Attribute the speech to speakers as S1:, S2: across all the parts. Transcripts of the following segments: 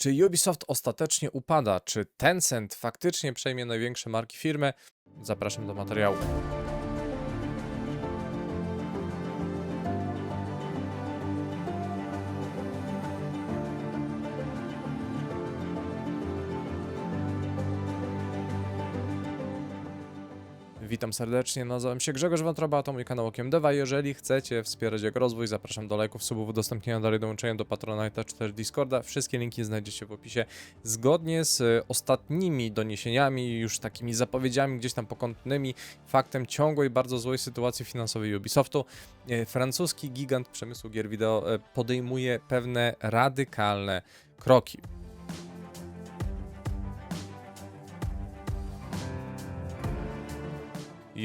S1: Czy Ubisoft ostatecznie upada? Czy Tencent faktycznie przejmie największe marki firmy? Zapraszam do materiału. Witam serdecznie, nazywam się Grzegorz Wątroba, to mój kanał Okiem Dewa. Jeżeli chcecie wspierać jego rozwój, zapraszam do lajków, subów, udostępnienia, dalej dołączenia do Patronite'a czy też Discorda. Wszystkie linki znajdziecie w opisie. Zgodnie z e, ostatnimi doniesieniami, już takimi zapowiedziami gdzieś tam pokątnymi, faktem ciągłej, bardzo złej sytuacji finansowej Ubisoftu, e, francuski gigant przemysłu gier wideo e, podejmuje pewne radykalne kroki.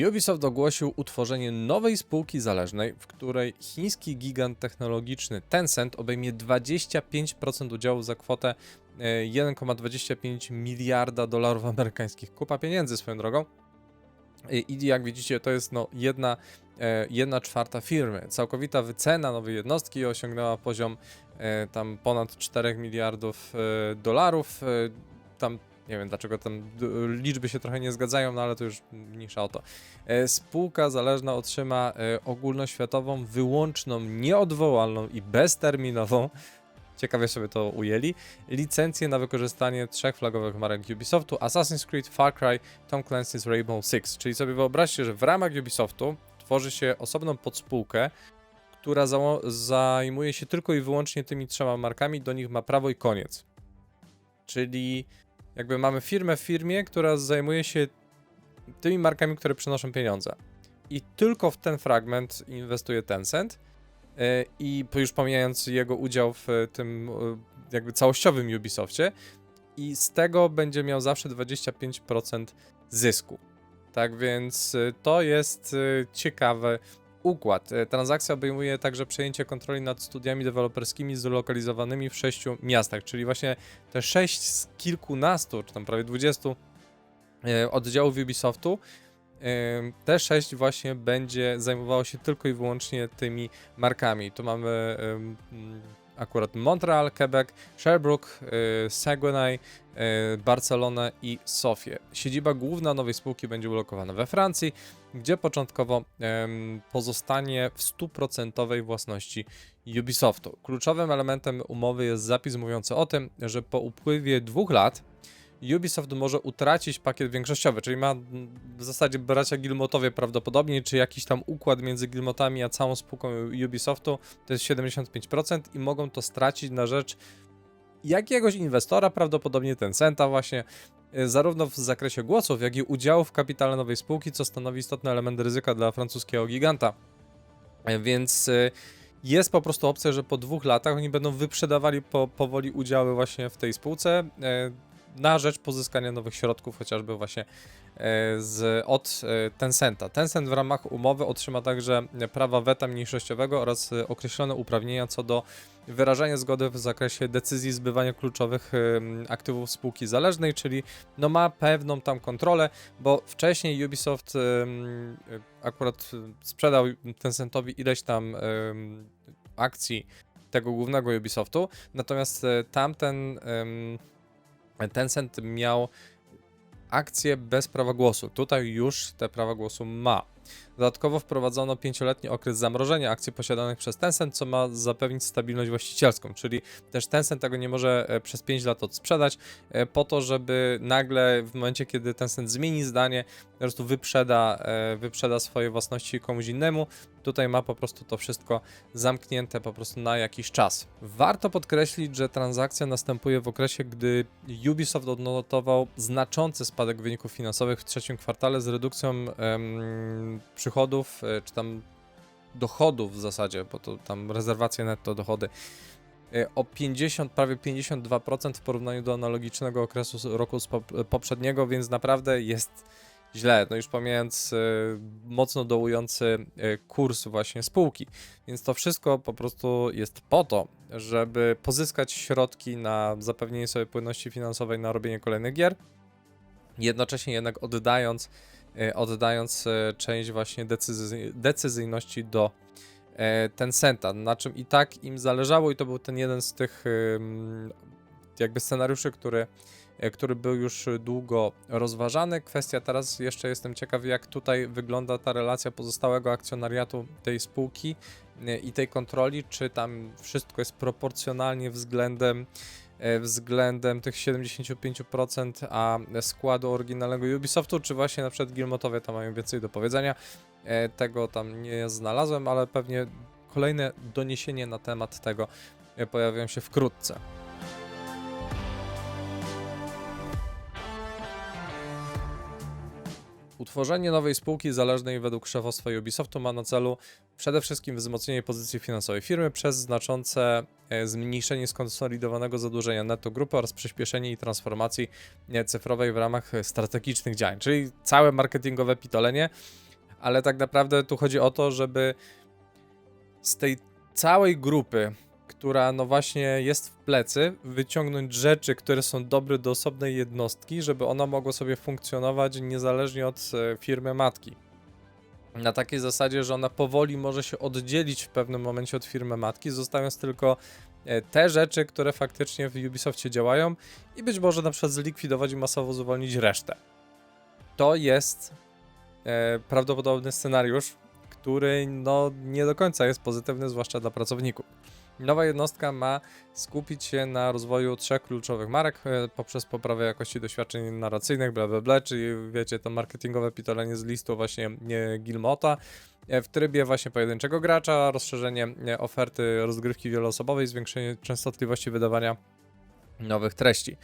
S1: Ubisoft ogłosił utworzenie nowej spółki zależnej, w której chiński gigant technologiczny Tencent obejmie 25% udziałów za kwotę e, 1,25 miliarda dolarów amerykańskich. Kupa pieniędzy swoją drogą. I i jak widzicie, to jest no jedna, e, jedna czwarta firmy. Całkowita wycena nowej jednostki osiągnęła poziom e, tam ponad 4 miliardów e, dolarów. E, tam nie wiem dlaczego tam liczby się trochę nie zgadzają, no ale to już mniejsza o to. E, Spółka zależna otrzyma e, ogólnoświatową, wyłączną, nieodwołalną i bezterminową, ciekawie sobie to ujęli, licencję na wykorzystanie trzech flagowych marek Ubisoftu, Assassin's Creed, Far Cry, Tom Clancy's Rainbow Six. Czyli sobie wyobraźcie, że w ramach Ubisoftu tworzy się osobną podspółkę, która zajmuje się tylko i wyłącznie tymi trzema markami, do nich ma prawo i koniec. Czyli jakby mamy firmę w firmie, która zajmuje się tymi markami, które przynoszą pieniądze. I tylko w ten fragment inwestuje Tencent. e, I już pomijając jego udział w e, tym e, jakby całościowym Ubisoftie, i z tego będzie miał zawsze 25% zysku. Tak więc to jest e, ciekawy układ. E, Transakcja obejmuje także przejęcie kontroli nad studiami deweloperskimi zlokalizowanymi w sześciu miastach, czyli właśnie te sześć z kilkunastu, czy tam prawie 20 e, oddziałów Ubisoftu, e, te sześć właśnie będzie zajmowało się tylko i wyłącznie tymi markami. Tu mamy akurat Montreal, Quebec, Sherbrooke, e, Saguenay, e, Barcelonę i Sofię. Siedziba główna nowej spółki będzie ulokowana we Francji, gdzie początkowo pozostanie w stuprocentowej własności Ubisoftu. Kluczowym elementem umowy jest zapis mówiący o tym, że po upływie dwóch lat Ubisoft może utracić pakiet większościowy, czyli ma w zasadzie bracia Gilmotowie prawdopodobnie, czy jakiś tam układ między Gilmotami a całą spółką Ubisoftu to jest 75% i mogą to stracić na rzecz jakiegoś inwestora, prawdopodobnie Tencenta właśnie, y, zarówno w zakresie głosów, jak i udziału w kapitale nowej spółki, co stanowi istotny element ryzyka dla francuskiego giganta. E, Więc y, jest po prostu opcja, że po dwóch latach oni będą wyprzedawali po, powoli udziały właśnie w tej spółce e, na rzecz pozyskania nowych środków, chociażby właśnie e, z, od e, Tencenta. Tencent w ramach umowy otrzyma także prawa weta mniejszościowego oraz e, określone uprawnienia co do wyrażania zgody w zakresie decyzji zbywania kluczowych aktywów spółki zależnej, czyli no ma pewną tam kontrolę, bo wcześniej Ubisoft akurat sprzedał Tencentowi ileś tam akcji tego głównego Ubisoftu, natomiast tamten Tencent miał akcje bez prawa głosu. Tutaj już te prawa głosu ma. Dodatkowo wprowadzono pięcioletni okres zamrożenia akcji posiadanych przez Tencent, co ma zapewnić stabilność właścicielską, czyli też Tencent tego nie może e, przez 5 lat odsprzedać, e, po to, żeby nagle w momencie, kiedy Tencent zmieni zdanie, po prostu wyprzeda, e, wyprzeda swoje własności komuś innemu. Tutaj ma po prostu to wszystko zamknięte po prostu na jakiś czas. Warto podkreślić, że transakcja następuje w okresie, gdy Ubisoft odnotował znaczący spadek wyników finansowych w trzecim kwartale z redukcją em, przychodów, e, czy tam dochodów w zasadzie, bo to tam rezerwacje netto, dochody e, o 50, prawie 52% w porównaniu do analogicznego okresu roku poprzedniego, więc naprawdę jest źle, no już pomijając e, mocno dołujący kurs właśnie spółki. Więc to wszystko po prostu jest po to, żeby pozyskać środki na zapewnienie sobie płynności finansowej na robienie kolejnych gier, jednocześnie jednak oddając, oddając e, część właśnie decyzy, decyzyjności do e, Tencenta, na czym i tak im zależało i to był ten jeden z tych jakby scenariuszy, który, e, który był już długo rozważany. Kwestia teraz jeszcze jestem ciekaw, jak tutaj wygląda ta relacja pozostałego akcjonariatu tej spółki e, i tej kontroli, czy tam wszystko jest proporcjonalnie względem e, względem tych 75%, a składu oryginalnego Ubisoftu, czy właśnie na przykład Gilmotowie tam mają więcej do powiedzenia. E, Tego tam nie znalazłem, ale pewnie kolejne doniesienie na temat tego e, pojawią się wkrótce. Utworzenie nowej spółki zależnej według szefostwa Ubisoftu ma na celu przede wszystkim wzmocnienie pozycji finansowej firmy przez znaczące e, zmniejszenie skonsolidowanego zadłużenia netto grupy oraz przyspieszenie jej transformacji e, cyfrowej w ramach e, strategicznych działań, czyli całe marketingowe pitolenie, ale tak naprawdę tu chodzi o to, żeby z tej całej grupy, która no właśnie jest w plecy, wyciągnąć rzeczy, które są dobre do osobnej jednostki, żeby ona mogła sobie funkcjonować niezależnie od e, firmy matki. Na takiej zasadzie, że ona powoli może się oddzielić w pewnym momencie od firmy matki, zostawiając tylko e, te rzeczy, które faktycznie w Ubisoftie działają i być może na przykład zlikwidować i masowo zwolnić resztę. To jest e, prawdopodobny scenariusz, który no nie do końca jest pozytywny, zwłaszcza dla pracowników. Nowa jednostka ma skupić się na rozwoju trzech kluczowych marek e, poprzez poprawę jakości doświadczeń narracyjnych, bla bla bla, czyli wiecie, to marketingowe pitolenie z listu właśnie nie Gilmota, e, w trybie właśnie pojedynczego gracza, rozszerzenie e, oferty rozgrywki wieloosobowej, zwiększenie częstotliwości wydawania nowych treści.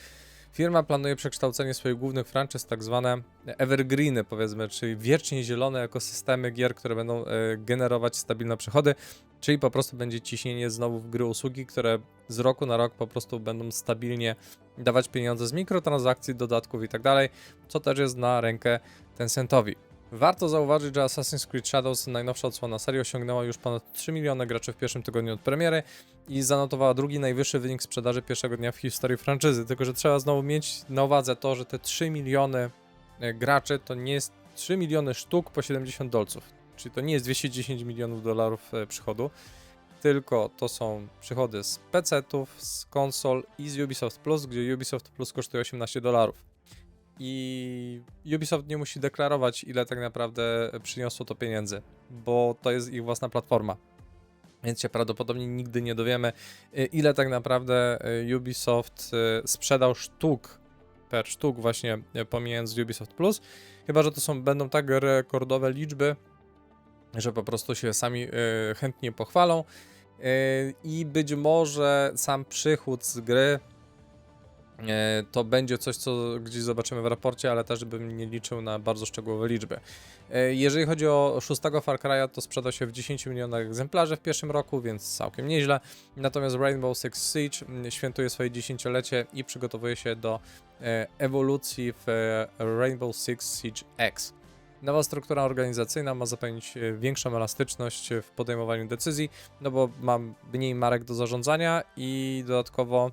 S1: Firma planuje przekształcenie swoich głównych franczyz w tak zwane evergreeny, powiedzmy, czyli wiecznie zielone ekosystemy gier, które będą e, generować stabilne przychody, czyli po prostu będzie ciśnienie znowu w gry usługi, które z roku na rok po prostu będą stabilnie dawać pieniądze z mikrotransakcji, dodatków i tak dalej, co też jest na rękę Tencentowi. Warto zauważyć, że Assassin's Creed Shadows, najnowsza odsłona serii, osiągnęła już ponad 3 miliony graczy w pierwszym tygodniu od premiery i zanotowała drugi najwyższy wynik sprzedaży pierwszego dnia w historii franczyzy. Tylko, że trzeba znowu mieć na uwadze to, że te 3 miliony e, graczy to nie jest 3 miliony sztuk po 70 dolców. Czyli to nie jest 210 milionów dolarów e, przychodu, tylko to są przychody z PC-ów, z konsol i z Ubisoft Plus, gdzie Ubisoft Plus kosztuje 18 dolarów. I Ubisoft nie musi deklarować, ile tak naprawdę przyniosło to pieniędzy, bo to jest ich własna platforma. Więc się prawdopodobnie nigdy nie dowiemy, y, ile tak naprawdę y, Ubisoft y, sprzedał sztuk per sztuk, właśnie pomijając Ubisoft Plus. Chyba, że to są będą tak rekordowe liczby, że po prostu się sami chętnie pochwalą. I być może sam przychód z gry to będzie coś, co gdzieś zobaczymy w raporcie, ale też bym nie liczył na bardzo szczegółowe liczby. E, Jeżeli chodzi o szóstego Far Cry'a, to sprzedał się w 10 milionach egzemplarzy w pierwszym roku, więc całkiem nieźle. Natomiast Rainbow Six Siege mm, świętuje swoje dziesięciolecie i przygotowuje się do e, ewolucji w e, Rainbow Six Siege X. Nowa struktura organizacyjna ma zapewnić e, większą elastyczność w podejmowaniu decyzji, no bo mam mniej marek do zarządzania i dodatkowo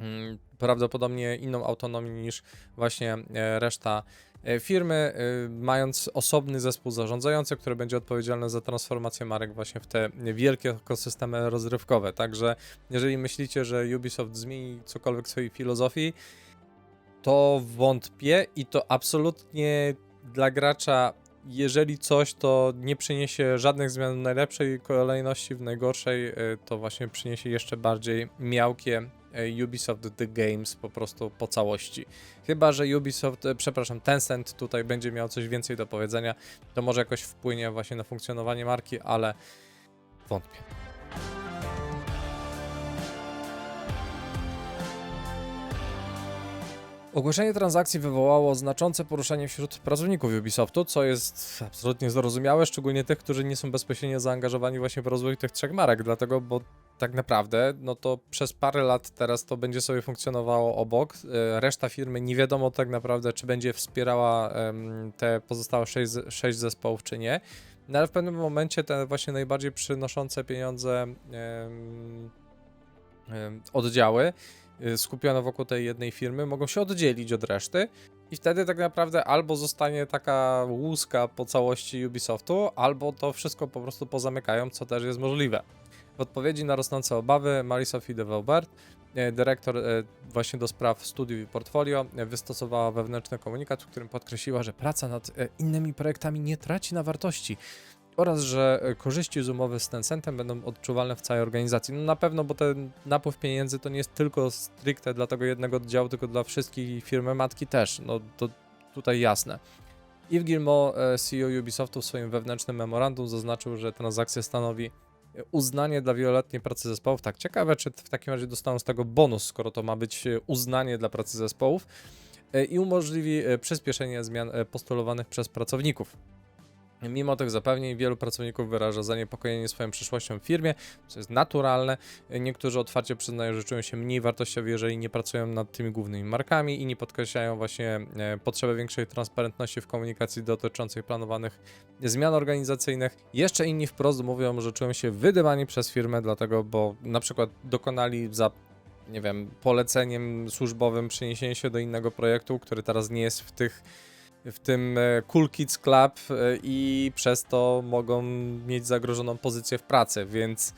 S1: mm, prawdopodobnie inną autonomię niż właśnie e, reszta e, firmy, e, mając osobny zespół zarządzający, który będzie odpowiedzialny za transformację marek właśnie w te wielkie ekosystemy rozrywkowe. Także jeżeli myślicie, że Ubisoft zmieni cokolwiek w swojej filozofii, to wątpię i to absolutnie dla gracza jeżeli coś, to nie przyniesie żadnych zmian w najlepszej kolejności, w najgorszej to właśnie przyniesie jeszcze bardziej miałkie Ubisoft The Games po prostu po całości. Chyba, że Ubisoft, e, przepraszam, Tencent tutaj będzie miał coś więcej do powiedzenia, to może jakoś wpłynie właśnie na funkcjonowanie marki, ale wątpię. Ogłoszenie transakcji wywołało znaczące poruszenie wśród pracowników Ubisoftu, co jest absolutnie zrozumiałe, szczególnie tych, którzy nie są bezpośrednio zaangażowani właśnie w rozwój tych trzech marek, dlatego, bo tak naprawdę, no to przez parę lat teraz to będzie sobie funkcjonowało obok. E, Reszta firmy nie wiadomo tak naprawdę, czy będzie wspierała te pozostałe sześć, sześć zespołów, czy nie. No ale w pewnym momencie te właśnie najbardziej przynoszące pieniądze oddziały y, skupione wokół tej jednej firmy mogą się oddzielić od reszty i wtedy tak naprawdę albo zostanie taka łuska po całości Ubisoftu, albo to wszystko po prostu pozamykają, co też jest możliwe. W odpowiedzi na rosnące obawy Marie-Sophie de Weubert e, dyrektor e, właśnie do spraw studiów i portfolio, wystosowała wewnętrzny komunikat, w którym podkreśliła, że praca nad innymi projektami nie traci na wartości oraz że e, korzyści z umowy z Tencentem będą odczuwalne w całej organizacji. No na pewno, bo ten napływ pieniędzy to nie jest tylko stricte dla tego jednego oddziału, tylko dla wszystkich firmy matki też. No to tutaj jasne. Yves Guillemot, e, CEO Ubisoftu w swoim wewnętrznym memorandum zaznaczył, że transakcja stanowi e, uznanie dla wieloletniej pracy zespołów. Tak, ciekawe, czy w takim razie dostaną z tego bonus, skoro to ma być e, uznanie dla pracy zespołów i umożliwi przyspieszenie zmian postulowanych przez pracowników. Mimo tych zapewnień wielu pracowników wyraża zaniepokojenie swoją przyszłością w firmie, co jest naturalne. Niektórzy otwarcie przyznają, że czują się mniej wartościowi, jeżeli nie pracują nad tymi głównymi markami. Inni podkreślają właśnie e, potrzebę większej transparentności w komunikacji dotyczącej planowanych zmian organizacyjnych. Jeszcze inni wprost mówią, że czują się wydymani przez firmę, dlatego, bo na przykład dokonali za nie wiem, poleceniem służbowym przeniesienia się do innego projektu, który teraz nie jest w tych w tym e, Cool Kids Club e, i przez to mogą mieć zagrożoną pozycję w pracy, więc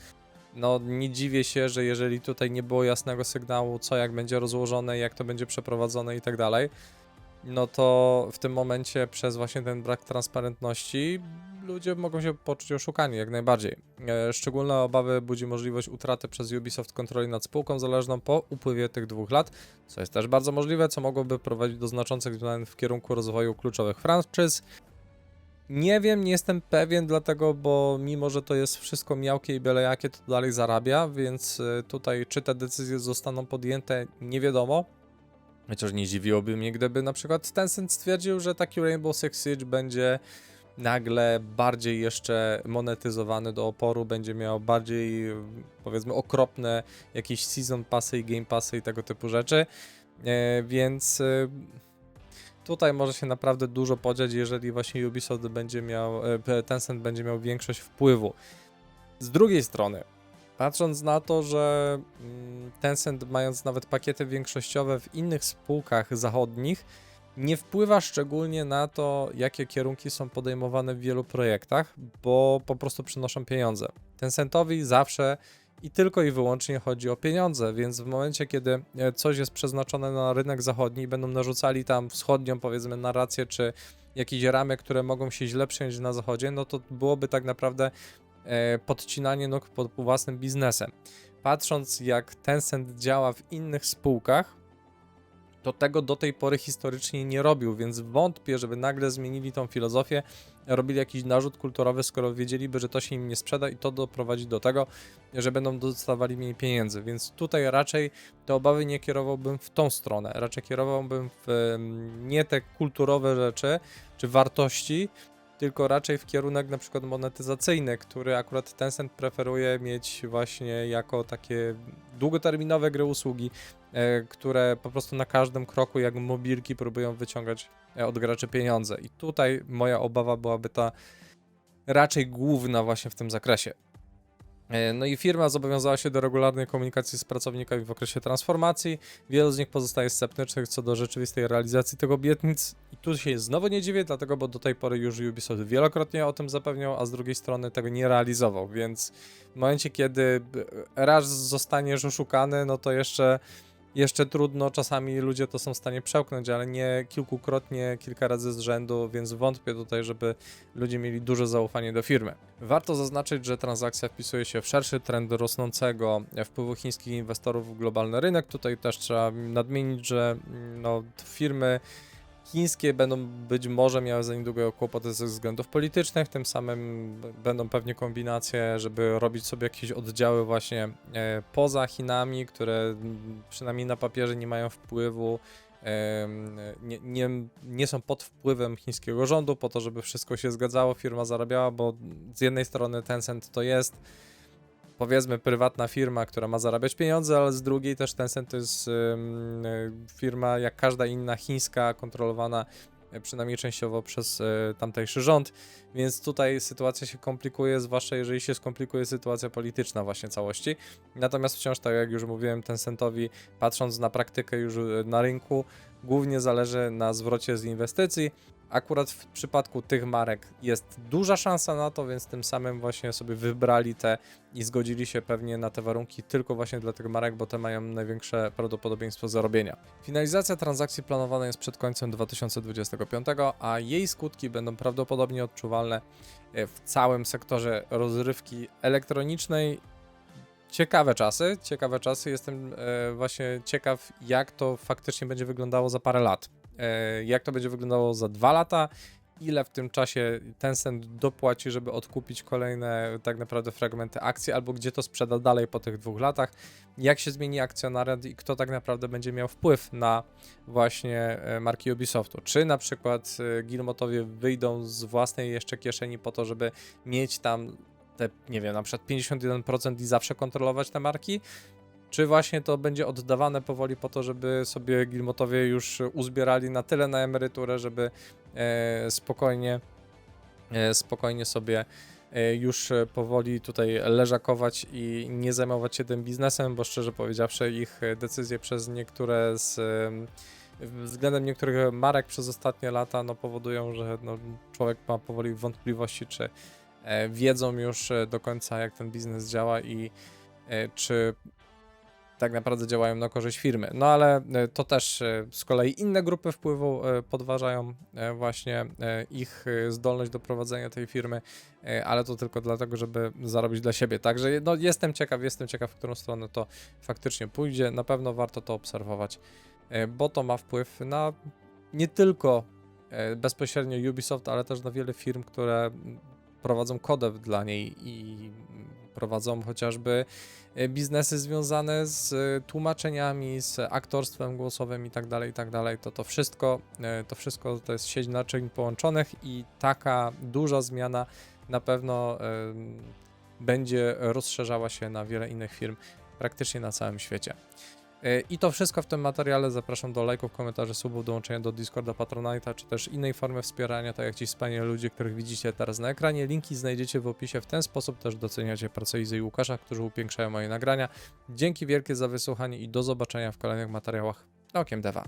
S1: no nie dziwię się, że jeżeli tutaj nie było jasnego sygnału, co jak będzie rozłożone, jak to będzie przeprowadzone i tak dalej, no to w tym momencie przez właśnie ten brak transparentności ludzie mogą się poczuć oszukani jak najbardziej. E, Szczególne obawy budzi możliwość utraty przez Ubisoft kontroli nad spółką zależną po upływie tych dwóch lat, co jest też bardzo możliwe, co mogłoby prowadzić do znaczących zmian w kierunku rozwoju kluczowych franczyz. Nie wiem, nie jestem pewien, dlatego, bo mimo, że to jest wszystko miałkie i byle jakie, to dalej zarabia, więc y, tutaj czy te decyzje zostaną podjęte, nie wiadomo. Chociaż nie dziwiłoby mnie, gdyby na przykład Tencent stwierdził, że taki Rainbow Six Siege będzie nagle bardziej jeszcze monetyzowany do oporu, będzie miał bardziej powiedzmy okropne jakieś season passy i game passy i tego typu rzeczy. E, więc y, tutaj może się naprawdę dużo podziać, jeżeli właśnie Ubisoft będzie miał, e, Tencent będzie miał większość wpływu. Z drugiej strony, patrząc na to, że mm, Tencent mając nawet pakiety większościowe w innych spółkach zachodnich, nie wpływa szczególnie na to, jakie kierunki są podejmowane w wielu projektach, bo po prostu przynoszą pieniądze. Tencentowi zawsze i tylko i wyłącznie chodzi o pieniądze, więc w momencie, kiedy e, coś jest przeznaczone na rynek zachodni i będą narzucali tam wschodnią, powiedzmy, narrację, czy jakieś ramy, które mogą się źle przyjąć na zachodzie, no to byłoby tak naprawdę podcinanie nóg pod własnym biznesem. Patrząc, jak Tencent działa w innych spółkach, to tego do tej pory historycznie nie robił, więc wątpię, żeby nagle zmienili tą filozofię, robili jakiś narzut kulturowy, skoro wiedzieliby, że to się im nie sprzeda i to doprowadzi do tego, że będą dostawali mniej pieniędzy. Więc tutaj raczej te obawy nie kierowałbym w tą stronę. Raczej kierowałbym w nie te kulturowe rzeczy czy wartości, tylko raczej w kierunek na przykład monetyzacyjny, który akurat Tencent preferuje mieć właśnie jako takie długoterminowe gry usługi, e, które po prostu na każdym kroku jak mobilki próbują wyciągać e, od graczy pieniądze. I tutaj moja obawa byłaby ta raczej główna właśnie w tym zakresie. E, No i firma zobowiązała się do regularnej komunikacji z pracownikami w okresie transformacji. Wielu z nich pozostaje sceptycznych co do rzeczywistej realizacji tego obietnic. I tu się znowu nie dziwię, dlatego, bo do tej pory już Ubisoft wielokrotnie o tym zapewniał, a z drugiej strony tego nie realizował, więc w momencie, kiedy raz zostaniesz oszukany, no to jeszcze, jeszcze trudno, czasami ludzie to są w stanie przełknąć, ale nie kilkukrotnie, kilka razy z rzędu, więc wątpię tutaj, żeby ludzie mieli duże zaufanie do firmy. Warto zaznaczyć, że transakcja wpisuje się w szerszy trend rosnącego wpływu chińskich inwestorów w globalny rynek. Tutaj też trzeba nadmienić, że mm, no, firmy chińskie będą być może miały za niedługo kłopoty ze względów politycznych, tym samym będą pewnie kombinacje, żeby robić sobie jakieś oddziały właśnie e, poza Chinami, które przynajmniej na papierze nie mają wpływu, nie, nie, nie są pod wpływem chińskiego rządu po to, żeby wszystko się zgadzało, firma zarabiała, bo z jednej strony Tencent to jest powiedzmy prywatna firma, która ma zarabiać pieniądze, ale z drugiej też Tencent to jest y, firma jak każda inna chińska, kontrolowana y, przynajmniej częściowo przez y, tamtejszy rząd, więc tutaj sytuacja się komplikuje, zwłaszcza jeżeli się skomplikuje sytuacja polityczna właśnie całości. Natomiast wciąż, tak jak już mówiłem, Tencentowi, patrząc na praktykę już na rynku, głównie zależy na zwrocie z inwestycji, Akurat w przypadku tych marek jest duża szansa na to, więc tym samym właśnie sobie wybrali te i zgodzili się pewnie na te warunki tylko właśnie dla tych marek, bo te mają największe prawdopodobieństwo zarobienia. Finalizacja transakcji planowana jest przed końcem 2025, a jej skutki będą prawdopodobnie odczuwalne e, w całym sektorze rozrywki elektronicznej. Ciekawe czasy, ciekawe czasy. Jestem e, właśnie ciekaw, jak to faktycznie będzie wyglądało za parę lat. E, jak to będzie wyglądało za dwa lata, ile w tym czasie Tencent dopłaci, żeby odkupić kolejne tak naprawdę fragmenty akcji, albo gdzie to sprzeda dalej po tych dwóch latach, jak się zmieni akcjonariat i kto tak naprawdę będzie miał wpływ na właśnie e, marki Ubisoftu. Czy na przykład Gilmotowie wyjdą z własnej jeszcze kieszeni po to, żeby mieć tam te, nie wiem, na przykład 51% i zawsze kontrolować te marki, czy właśnie to będzie oddawane powoli po to, żeby sobie Gilmotowie już uzbierali na tyle na emeryturę, żeby e, spokojnie, e, spokojnie sobie e, już e, powoli tutaj leżakować i nie zajmować się tym biznesem, bo szczerze powiedziawszy ich e, decyzje przez niektóre z em, względem niektórych marek przez ostatnie lata no, powodują, że no, człowiek ma powoli wątpliwości, czy e, wiedzą już e, do końca jak ten biznes działa i e, czy tak naprawdę działają na korzyść firmy. No ale e, to też e, z kolei inne grupy wpływu e, podważają e, właśnie e, ich e, zdolność do prowadzenia tej firmy, e, ale to tylko dlatego, żeby zarobić dla siebie. Także no, jestem ciekaw, jestem ciekaw, w którą stronę to faktycznie pójdzie. Na pewno warto to obserwować, e, bo to ma wpływ na nie tylko e, bezpośrednio Ubisoft, ale też na wiele firm, które prowadzą kodew dla niej i prowadzą chociażby e, biznesy związane z e, tłumaczeniami, z aktorstwem głosowym i tak dalej, i tak dalej, to to wszystko, e, to wszystko to jest sieć naczyń połączonych i taka duża zmiana na pewno będzie rozszerzała się na wiele innych firm praktycznie na całym świecie. E, I to wszystko w tym materiale. Zapraszam do lajków, komentarzy, subów, dołączenia do Discorda, Patronite'a, czy też innej formy wspierania, tak jak ci wspaniali ludzie, których widzicie teraz na ekranie. Linki znajdziecie w opisie. W ten sposób też doceniacie pracę Izy i Łukasza, którzy upiększają moje nagrania. Dzięki wielkie za wysłuchanie i do zobaczenia w kolejnych materiałach Okiem Deva.